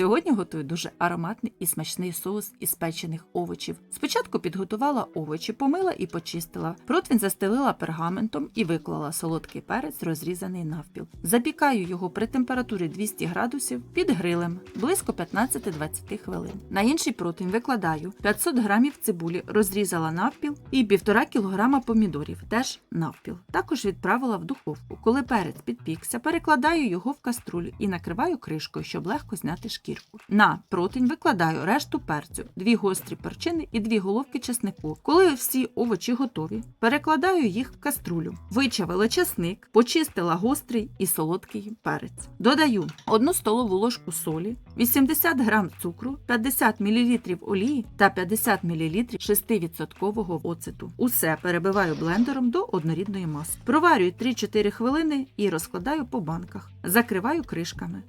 Сьогодні готую дуже ароматний і смачний соус із печених овочів. Спочатку підготувала овочі, помила і почистила. Противень застелила пергаментом і виклала солодкий перець, розрізаний навпіл. Запікаю його при температурі 200 градусів під грилем близько 15-20 хвилин. На інший противень викладаю 500 грамів цибулі, розрізала навпіл і 1,5 кг помідорів, теж навпіл. Також відправила в духовку. Коли перець підпікся, перекладаю його в каструлю і накриваю кришкою, щоб легко зняти шкірку. На противень викладаю решту перцю, дві гострі перчини і дві головки чеснику. Коли всі овочі готові, перекладаю їх в каструлю. Вичавила чесник, почистила гострий і солодкий перець. Додаю 1 столову ложку солі, 80 грам цукру, 50 мл олії та 50 мл 6% оцету. Усе перебиваю блендером до однорідної маси. Проварюю 3-4 хвилини і розкладаю по банках. Закриваю кришками.